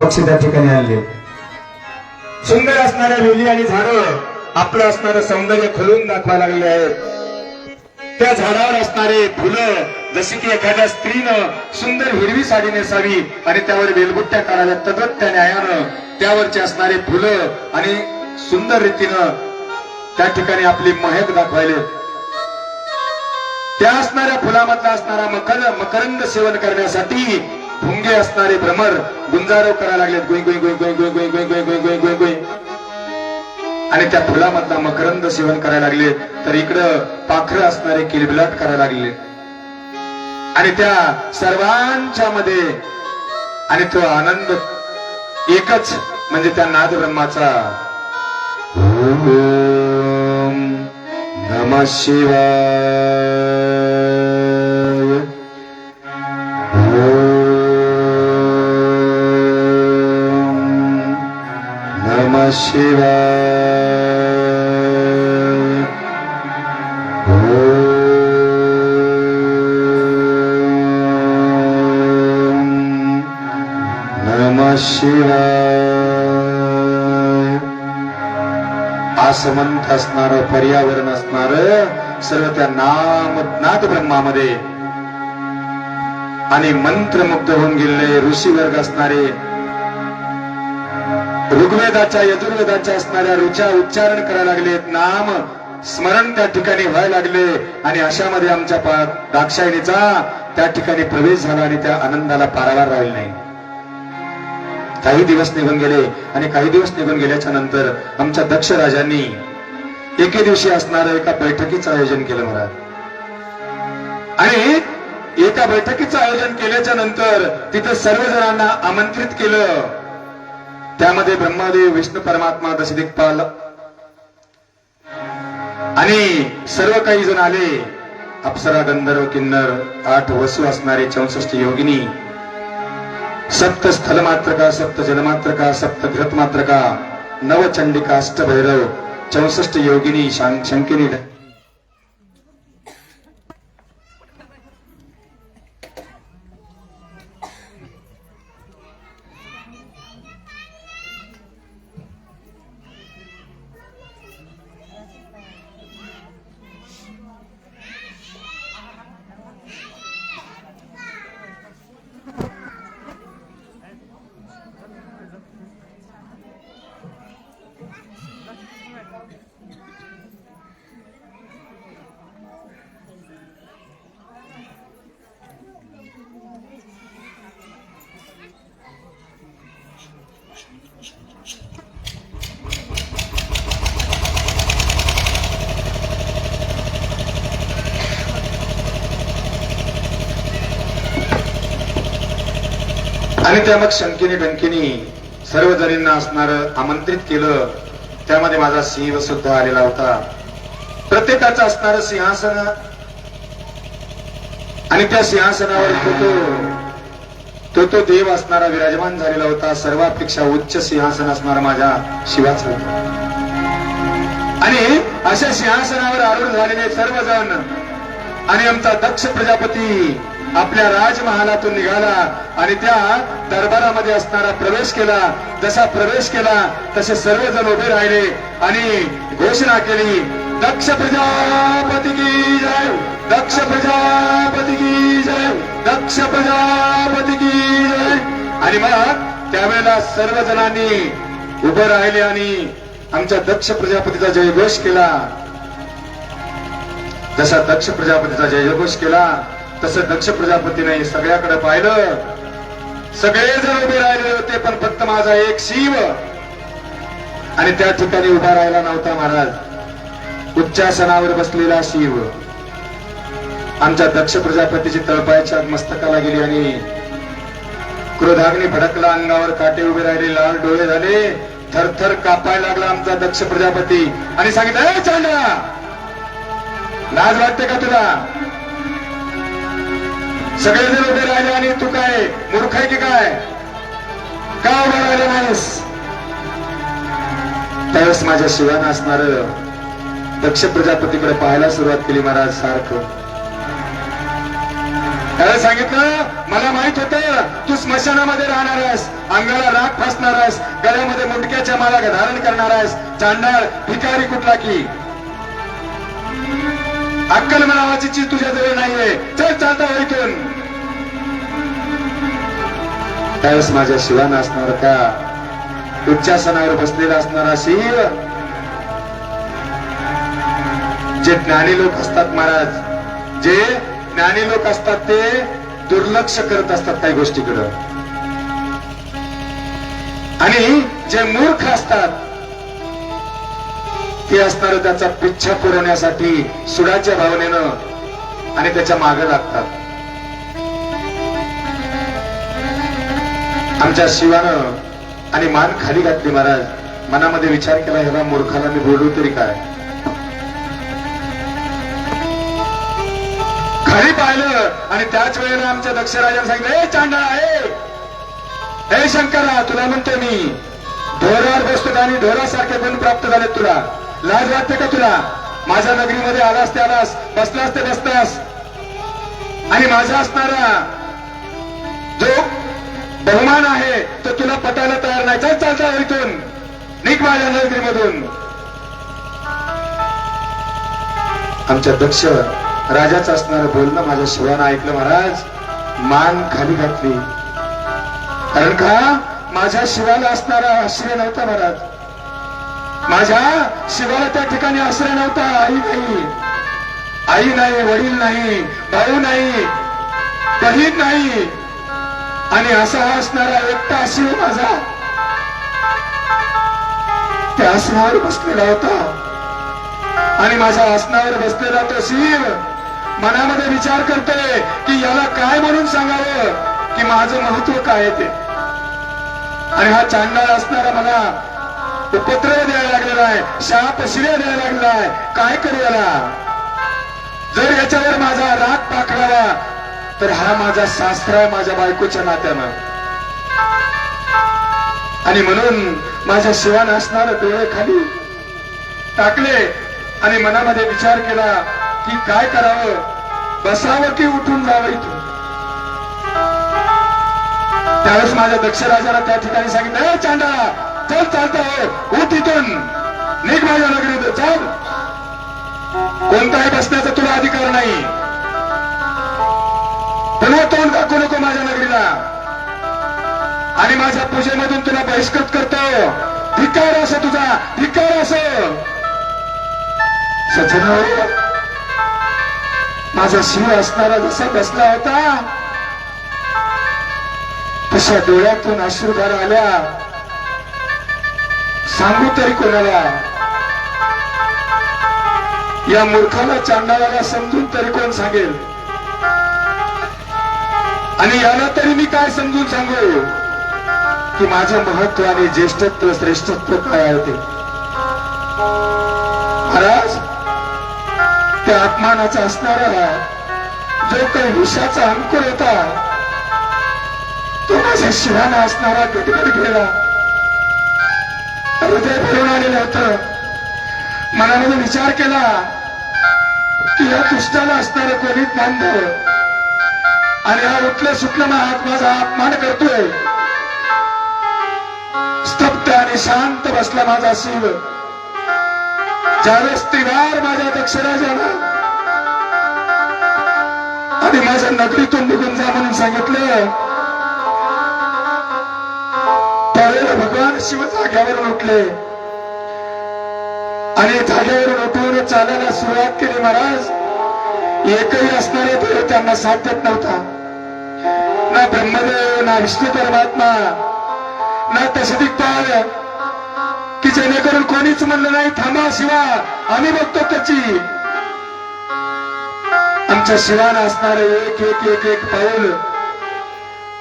पक्षी त्या ठिकाणी आणले. सुंदर असणाऱ्या वेली आणि झाडं आपलं असणारं सौंदर्य खुलून दाखवायला लागले आहेत. त्या झाडावर असणारे फुलं जशी की एखाद्या स्त्रीनं सुंदर हिरवी साडी नेसावी आणि त्यावर वेलबुट्ट्या कराव्या तदत त्या न्यायानं त्यावरचे असणारे फुलं आणि सुंदर रीतीनं त्या ठिकाणी आपली महक दाखवायले. त्या असणाऱ्या फुलामधला असणारा मकर मकरंद सेवन करण्यासाठी भुंगे असणारे भ्रमर गुंजारव करायला लागलेत गुई गुई गुई गुई गुई गुई गुई गुई गुई गुई गुई गुई आणि त्या फुलामधला मकरंद सेवन करायला लागले तर इकडं पाखरं असणारे किलबिलाट करायला लागले आणि त्या सर्वांच्या मध्ये आणि तो आनंद एकच म्हणजे त्या नाद ब्रह्माचा नम शिवाय शिवाय नम शिवाय. आसमंत असणार पर्यावरण असणार सर्व त्या नाम ज्ञात ब्रह्मामध्ये आणि मंत्रमुग्ध होऊन गेलेले ऋषी वर्ग असणारे ऋग्वेदाच्या यजुर्वेदाच्या असणाऱ्या रुचा उच्चारण करायला लागलेत नाम स्मरण त्या ठिकाणी व्हायला लागले आणि अशामध्ये आमच्या दाक्षायणीचा त्या ठिकाणी प्रवेश झाला आणि त्या आनंदाला पारावार राहील नाही. काही दिवस निघून गेले आणि काही दिवस निघून गेल्याच्यानंतर आमच्या दक्ष राजांनी एके दिवशी असणारं एका बैठकीचं आयोजन केलं महाराज. आणि एका बैठकीचं आयोजन केल्याच्यानंतर तिथं सर्वजणांना आमंत्रित केलं. त्यामध्ये ब्रह्मदेव विष्णू परमात्मा दशदिक्पाल आणि सर्व काही जण आले. अप्सरा गंधर्व किन्नर आठ वसू असणारे चौसष्ट योगिनी. सप्त स्थल मात्र का सप्त जल मात्र का सप्त घृत मात्र का नव चंडिका अष्ट भैरव चौसष्ट योगिनी शां- शंकिनी आणि त्या मग शंकिनी डंकिनी सर्व जणींना असणार आमंत्रित केलं त्यामध्ये माझा सिंह सुद्धा आलेला होता. प्रत्येकाचं असणार सिंहासन आणि त्या सिंहासनावर तो तो तो तो देव असणारा विराजमान झालेला होता. सर्वापेक्षा उच्च सिंहासन असणारा माझ्या शिवाच होतं. आणि अशा सिंहासनावर आरूढ झालेले सर्वजण आणि आमचा दक्ष प्रजापती आपल्या राजमहालातून निघाला आणि त्या दरबारामध्ये असणारा प्रवेश केला. जसा प्रवेश केला तसे सर्वजण उभे राहिले आणि घोषणा केली दक्ष प्रजापती की जय दक्ष प्रजापती की जय दक्ष प्रजापती की जय. आणि मग त्यावेळेला सर्वजणांनी उभं राहिले आणि आमच्या दक्ष प्रजापतीचा जयघोष केला. जसा दक्ष प्रजापतीचा जयघोष केला तसं दक्ष प्रजापतीने सगळ्याकडे पाहिलं. सगळे जण उभे राहिले होते पण फक्त माझा एक शिव. आणि त्या ठिकाणी उभा राहिला नव्हता महाराज. उच्चासनावर बसलेला शिव. आमच्या दक्ष प्रजापतीची तळपायाच्या मस्तकाला गेली आणि क्रोधाग्नी भडकला अंगावर काटे उभे राहिले लाल डोळे झाले. थरथर कापायला लागला आमचा दक्ष प्रजापती. आणि सांगितलं "ए, लाज वाटते का तुला? सगळेजण उभे राहिले आणि तू काय मूर्ख आहे की काय? का उभा राहिले नाहीस? त्यावेळेस माझ्या शिवान असणार दक्ष प्रजापतीकडे पाहायला सुरुवात केली महाराज सारखं. त्याला सांगितलं मला माहीत होतं तू स्मशानामध्ये राहणार आहेस अंगाला राग फासणार आहेस गळ्यामध्ये मुंडक्याच्या माला धारण करणार आहेस चांडाळ भिकारी कुठला की? अक्कल नावाची चीज तुझ्या जवळ नाहीये. चल चालता हो इथून त्यावेळेस माझ्या शिवानं असणार का उच्चासनावर बसलेला असणारा शिव जे ज्ञानी लोक असतात महाराज जे ज्ञानी लोक असतात ते दुर्लक्ष करत असतात काही गोष्टीकडं. आणि जे मूर्ख असतात ते असणार त्याचा पिच्छा पुरवण्यासाठी सुडाच्या भावनेनं आणि त्याच्यामागे लागतात. आमच्या शिवानं आणि मान खाली घातली महाराज. मनामध्ये विचार केला ह्याला मूर्खाला मी बोलू तरी काय? खाली पाहिलं आणि त्याच वेळेला आमच्या दक्ष राजाने सांगितलं हे चांडाळा हे शंकरा तुला म्हणतो मी ढोरावर बसतो आणि ढोरासारखे गुण प्राप्त झाले तुला. लाज वाटते का तुला? माझ्या नगरीमध्ये आलास ते आलास बसलास ते बसतास. आणि माझा असणारा जो बहुमान आहे तो तुला पटायला तयार नाही. चल चालता इथून. निघ माझ्या नगरीमधून. आमच्या दक्ष राजाच असणार बोलणं माझ्या शिवानं ऐकलं महाराज मान खाली घातली. कारण का? माझ्या शिवाला असणारा आश्रय नव्हता महाराज. माझ्या शिवाला त्या ठिकाणी आश्रय नव्हता आई नाही. आई नाही वडील नाही भाऊ नाही बहीण नाही. आणि असा असणारा एकटा शिव माझा. त्या आसनावर बसलेला होता. आणि माझ्या आसनावर बसलेला तो शिव मनामध्ये विचार करतोय की याला काय म्हणून सांगावं की माझं महत्त्व काय आहे ते. आणि हा चांडाळ असणारा मला उपद्रव द्यायला लागलेला आहे शाप शिव्या द्यायला लागला आहे. काय करू याला? जर याच्यावर माझा राग पाखडावा तर हा माझा सासरा आहे माझ्या बायकोच्या नात्यानं. आणि म्हणून माझ्या शिवान असणार डोळे खाली टाकले आणि मनामध्ये विचार केला की काय करावं? बसावं की उठून जावं इथून? त्यावेळेस माझ्या दक्ष राजाला त्या ठिकाणी सांगितलं "ए, चल चालतं हो उठ इथून. निघ माझ्या नगरीत चल. कोणताही बसण्याचा तुला अधिकार नाही. पुन्हा तोंड दाखवू नको माझ्या नगरीला? आणि माझ्या पूजेमधून तुला बहिष्कृत करतो. धिक्कार असो तुझा धिक्कार असो. सजना माझा शिव असणारा जसा बसला होता तशा डोळ्यातून अश्रुधार आल्या. सांगू तरी कोणाला? या मूर्खाला चांडाळाला समजून तरी कोण सांगेल? आणि याला तरी मी काय समजून सांगू? की माझं महत्त्व आणि ज्येष्ठत्व श्रेष्ठत्व काय आहे ते. महाराज त्या अपमानाचा असणारा जो काही विषाचा अंकुर होता तो माझ्या शिवाना असणारा गटगट गेला हृदय भरून आलेलं होतं. मनामध्ये विचार केला की या दुष्टाला असणारं कोणी बांधव आणि हा उठलं सुटलं हात माझा अपमान करतोय. स्तब्ध आणि शांत बसला माझा शिव. ज्यावेळेस तिवार माझ्या दक्षराजाला आणि माझ्या नगरीतून निघून जा म्हणून सांगितलं त्यावेळेला भगवान शिव जाग्यावरून उठले. आणि जाग्यावरून उठून चालायला सुरुवात केली महाराज. एकही असणारे देव त्यांना साथ देत नव्हता. ना ब्रह्मदेव ना विष्णू परमात्मा ना तसदिकपाल की जेणेकरून कोणीच म्हणलं नाही थांबा शिवा आम्ही बघतो त्याची. आमच्या शिवानं असणार एक एक एक एक पाऊल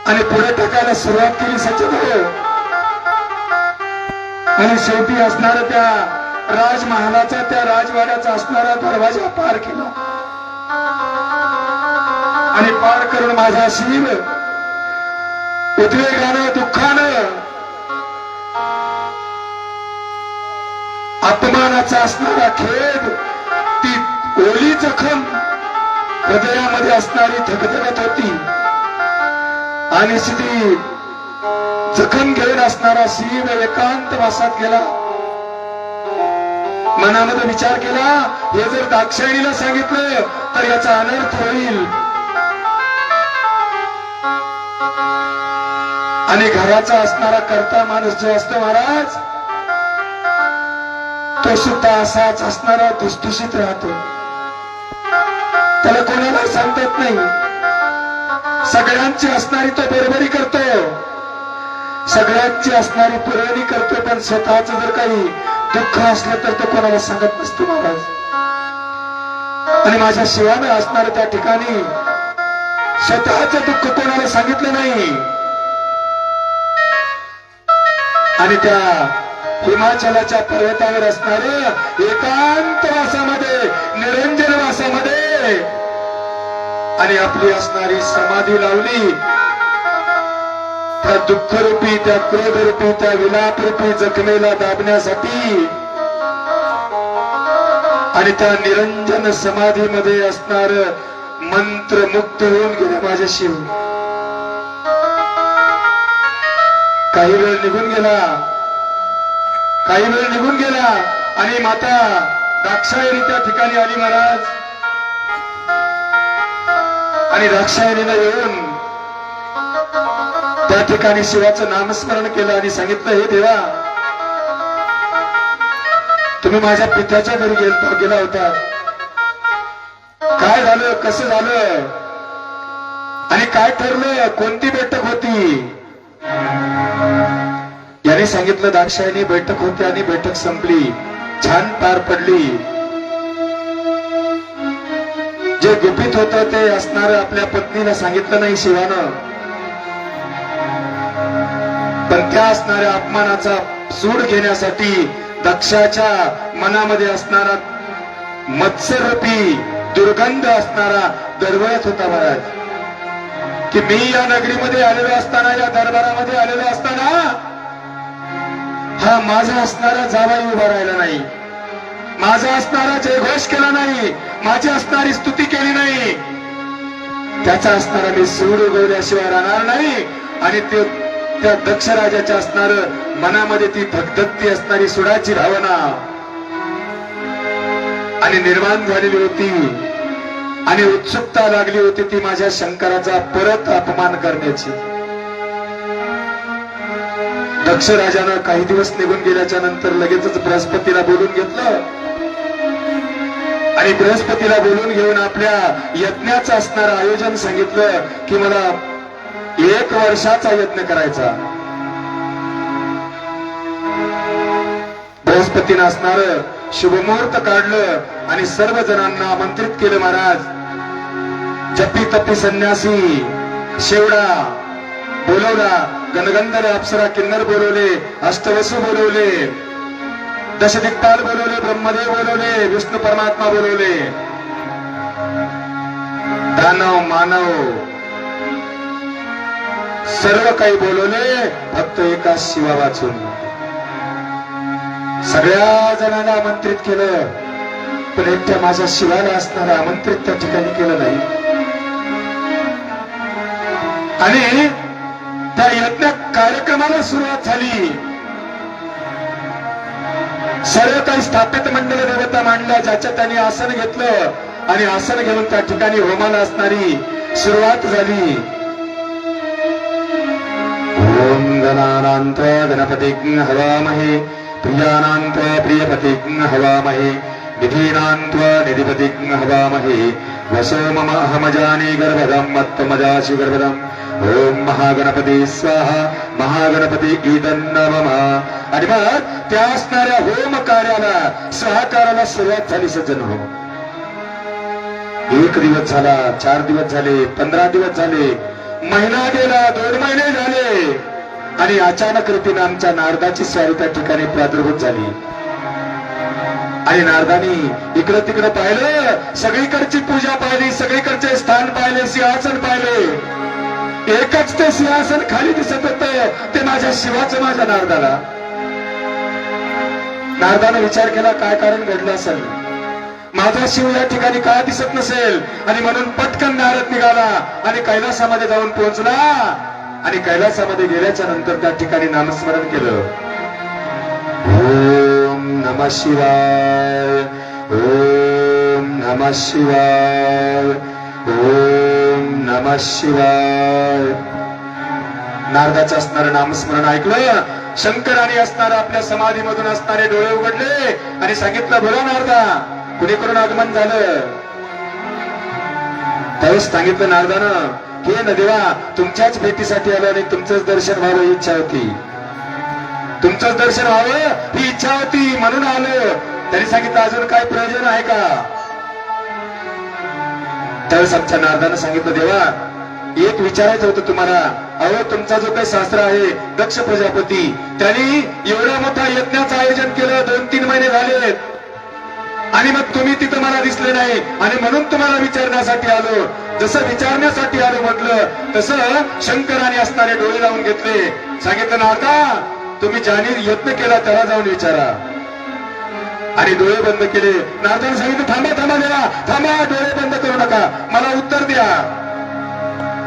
आणि पुढे टाकायला सुरुवात केली सचिन आणि शेवटी असणारा त्या राजमहालाचा त्या राजवाड्याचा असणारा दरवाजा पार केला. आणि पार करून माझा शिव उद्वेगानं दुःखानं. अपमानाचा असणारा खेद ती ओली जखम हृदयामध्ये असणारी धगधगत होती. आणि स्थिती जखम घेऊन असणारा शिव एकांत वासात गेला. मनामध्ये विचार केला हे जर दाक्षायणीला सांगितलं तर याचा अनर्थ होईल. आणि घराचा असणारा करता माणूस जो असतो महाराज तो सुद्धा असाच असणारा दुसदुशीत राहतो. त्याला कोणाला सांगतात नाही. सगळ्यांची असणारी तो बरोबरी करतो. सगळ्यांची असणारी पुरवणी करतो पण स्वतःच जर काही दुःख असलं तर तो कोणाला सांगत नसतो महाराज. आणि माझ्या शिवानं असणार त्या ठिकाणी स्वतःच दुःख कोणाला सांगितलं नाही? आणि त्या हिमाचलाच्या पर्वतावर असणार एकांत वासामध्ये निरंजन वासामध्ये आणि आपली असणारी समाधी लावली. त्या दुःखरूपी त्या क्रोधरूपी त्या विलापरूपी जखमेला दाबण्यासाठी आणि त्या निरंजन समाधीमध्ये असणार मंत्र मुक्त होऊन गेले माझ्या शिव काही वेळ निघून गेला. काही वेळ निघून गेला. आणि माता दाक्षायणी त्या ठिकाणी आली महाराज. आणि दाक्षायणीला येऊन त्या ठिकाणी शिवाचं नामस्मरण केलं आणि सांगितलं हे देवा तुम्ही माझ्या पित्याच्या घरी गेला होता. काय झालं? कसं झालं? आणि काय ठरलं? कोणती बैठक होती? याने सांगितलं दाक्षायणी बैठक होती आणि बैठक संपली. छान पार पडली. जे गुपित होत ते असणार आपल्या पत्नीला सांगितलं नाही शिवानं. पण त्या असणाऱ्या अपमानाचा सूड घेण्यासाठी दक्षाच्या मनामध्ये असणारा मत्स्यरूपी दुर्गंध असणारा दरवळत होता महाराज. की मी या नगरीमध्ये आलेलो असताना या दरबारामध्ये आलेलो असताना हा माझा असणारा जावाई उभा राहिला नाही. माझा असणारा जयघोष केला नाही. माझी असणारी स्तुती केली नाही. त्याचा असणारा मी सूड उगवल्याशिवाय राहणार नाही. आणि ते त्या दक्ष राजाच्या असणार मनामध्ये ती भगदत्ती असणारी सुडाची भावना. आणि निर्माण झालेली होती. आणि उत्सुकता लागली होती ती माझ्या शंकराचा परत अपमान करण्याची. दक्ष राजानं काही दिवस निघून गेल्याच्यानंतर लगेचच बृहस्पतीला बोलून घेतलं. आणि बृहस्पतीला बोलून घेऊन आपल्या यज्ञाचं असणारं आयोजन सांगितलं की मला एक वर्षाचा यज्ञ करायचा. बृहस्पतीनं असणार शुभमुहूर्त काढलं आणि सर्व जणांना आमंत्रित केलं महाराज. जप्पी तप्पी संन्यासी शेवडा बोलवला गणगंधर अप्सरा किन्नर बोलवले अष्टवसू बोलवले दशदिक्पाल बोलवले ब्रह्मदेव बोलवले विष्णू परमात्मा बोलवले. दानव मानव सर्व काही बोलवले फक्त एका शिवा वाचून. सगळ्या जणांना आमंत्रित केलं पण एकट्या माझ्या शिवाला असणारा आमंत्रित त्या ठिकाणी केलं नाही. आणि त्या यज्ञ कार्यक्रमाला सुरुवात झाली. सर्व काही स्थापित मंडळ देवता मांडल्या ज्याच्या त्यांनी आसन घेतलं आणि आसन घेऊन त्या ठिकाणी होमाला असणारी सुरुवात झाली. ओम गणानांत गणपती हवामहे प्रियानांत प्रियपती हवामहे निधीनांत निधिपती हवामहे. वसो मम अहमजाने गर्भदम मत्तमजाशि गर्भदम। ओम महागणपती स्वाहा महागणपती ईदन नमः। आणि मग त्या असणाऱ्या होम कार्याला सहकाराला सुरुवात झाली सज्जन। हो एक दिवस झाला चार दिवस झाले पंधरा दिवस झाले महिना गेला दोन महिने झाले आणि अचानक रीतीने आमच्या नारदाची स्वारी त्या ठिकाणी प्रादुर्भूत झाली. आणि नारदानी इकडं तिकडं पाहिलं सगळीकडची पूजा पाहिली सगळीकडचे स्थान पाहिले सिंहासन पाहिले. एकच ते सिंहासन खाली दिसत होत ते माझ्या शिवाचं माझ्या नारदाला. नारदानं विचार केला काय कारण घडलं असेल? माझा शिव या ठिकाणी का दिसत नसेल? आणि म्हणून पटकन नारद निघाला आणि कैलासामध्ये जाऊन पोहोचला. आणि कैलासामध्ये गेल्याच्यानंतर त्या ठिकाणी नामस्मरण केलं. नम शिवाय। ओम नम शिवाय। ओम नम शिवाय। नारदाचं असणारं नामस्मरण ऐकलं? शंकराने असणार आपल्या समाधीमधून असणारे डोळे उघडले आणि सांगितलं बोला नारदा कुणी करून आगमन झालं? त्यावेळेस सांगितलं नारदानं की न देवा तुमच्याच भेटीसाठी आलो आणि तुमचंच दर्शन व्हावं इच्छा होती. तुमचंच दर्शन व्हावं ही इच्छा होती म्हणून आलो. त्यांनी सांगितलं अजून काय प्रयोजन आहे का? त्यावेळेस आमच्या नारदानं सांगितलं देवा एक विचारायचं होतं तुम्हाला. अहो तुमचा जो काही शास्त्र आहे दक्ष प्रजापती त्यांनी एवढ्या मोठा यज्ञाचं आयोजन केलं दोन तीन महिने झालेत. आणि मग तुम्ही तिथं मला दिसले नाही. आणि म्हणून तुम्हाला विचारण्यासाठी आलो. जसं विचारण्यासाठी आलो म्हटलं तसं शंकराने असणारे डोळे लावून घेतले. सांगितलं नारदा तुम्ही ज्याने यत्न केला त्याला जाऊन विचारा. आणि डोळे बंद केले. नारदाने सांगितलं थांबा थांबा देवा थांबा डोळे बंद करू नका. मला उत्तर द्या.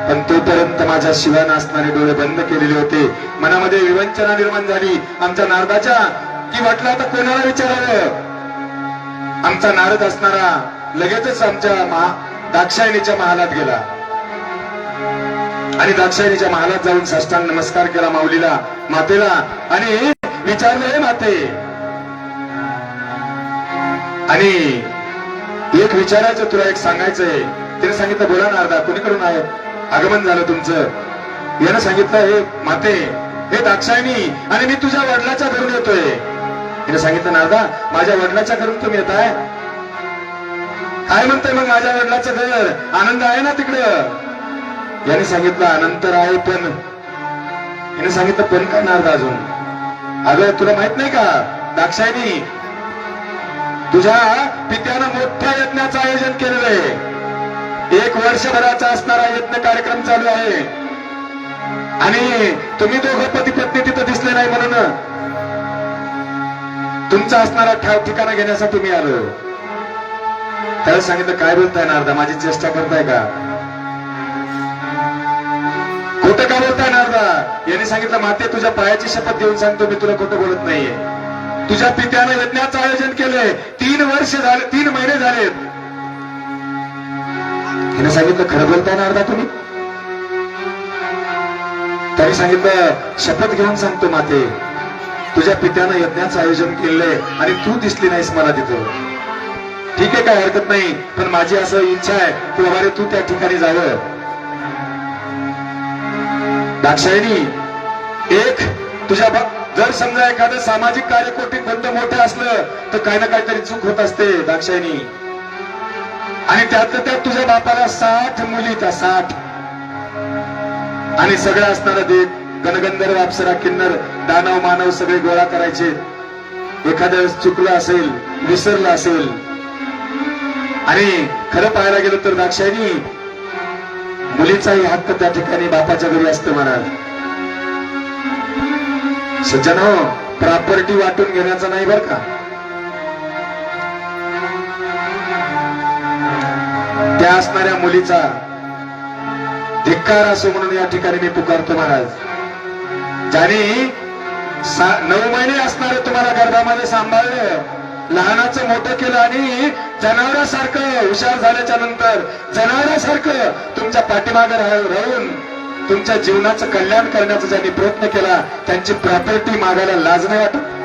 पण तोपर्यंत माझ्या शिवाय असणारे डोळे बंद केलेले होते. मनामध्ये विवंचना निर्माण झाली. आमच्या नारदाच्या की वाटलं आता कोणाला विचारावं? आमचा नारद असणारा लगेचच आमच्या महा दाक्षायणीच्या महालात गेला. आणि दाक्षायणीच्या महालात जाऊन साष्टांग नमस्कार केला माऊलीला मातेला. आणि विचारले हे माते. आणि एक विचारायचं तुला एक सांगायचंय. तिने सांगितलं बोला नारदा कोणीकडून आहे? आगमन झालं तुमचं. यानं सांगितलं हे माते हे दाक्षायणी आणि मी तुझ्या वडिलाच्या घरून येतोय. तिने सांगितलं नारदा माझ्या वडिलाच्या घरून तुम्ही येत आहे काय म्हणतंय मग माझ्या वडिलाचं घर? आनंद आहे ना तिकडं? याने सांगितलं अनंतर आहे पण. याने सांगितलं पण काय नारदा अजून? अगं तुला माहीत नाही का दाक्षायनी तुझ्या पित्यानं मोठ्या यज्ञाचं आयोजन केलेलं आहे. एक वर्षभराचा असणारा यज्ञ कार्यक्रम चालू आहे. आणि तुम्ही दोघं पती पत्नी तिथं दिसले नाही म्हणून तुमचा असणारा ठाव ठिकाणा घेण्यासाठी मी आलो त्याला सांगितलं काय बोलताय नारदा माझी चेष्टा करताय का? खोटं का बोलता येणार ना यांनी सांगितलं माते तुझ्या पायाची शपथ घेऊन सांगतो मी तुला खोटं बोलत नाहीये. तुझ्या पित्याने यज्ञाचं आयोजन केलंय. तीन वर्ष झाले तीन महिने झालेत. हिने सांगितलं खरं बोलता येणार ना तुम्ही? त्याने सांगितलं शपथ घेऊन सांगतो माते. तुझ्या पित्यानं यज्ञाचं आयोजन केलंय आणि तू दिसली नाहीस मला तिथं. ठीक आहे काय हरकत नाही पण माझी असं इच्छा आहे की बाबा रे तू त्या ठिकाणी जावं. दाक्षायणी एक तुझ्या बा- जर समजा एखादं सामाजिक कार्य कोटी कोणतं मोठं असलं तर काही ना काहीतरी चूक होत असते दाक्षायणी. आणि त्यातलं त्यात तुझ्या बापाला साठ मुली त्या साठ. आणि सगळं असणारा देव गणगंधर्व अप्सरा किन्नर दानव मानव सगळे गोळा करायचे. एखाद्या वेळेस चुकलं असेल विसरलं असेल. आणि खरं पाहायला गेलं तर दाक्षायणी मुलीचाही हक्क त्या ठिकाणी बापाच्या घरी असतो महाराज सज्जन हो प्रॉपर्टी वाटून घेण्याचा नाही बर का? त्या असणाऱ्या मुलीचा धिक्कार असो म्हणून या ठिकाणी मी पुकारतो महाराज. ज्याने नऊ महिने असणार तुम्हाला गर्भामध्ये सांभाळलं लहानाचं मोठं केलं आणि जनावरासारखं हुशार झाल्याच्यानंतर जनावरासारखं तुमच्या पाठीमागे राहून तुमच्या जीवनाचं कल्याण करण्याचा ज्यांनी प्रयत्न केला त्यांची प्रॉपर्टी मागायला लाज नाही वाटत?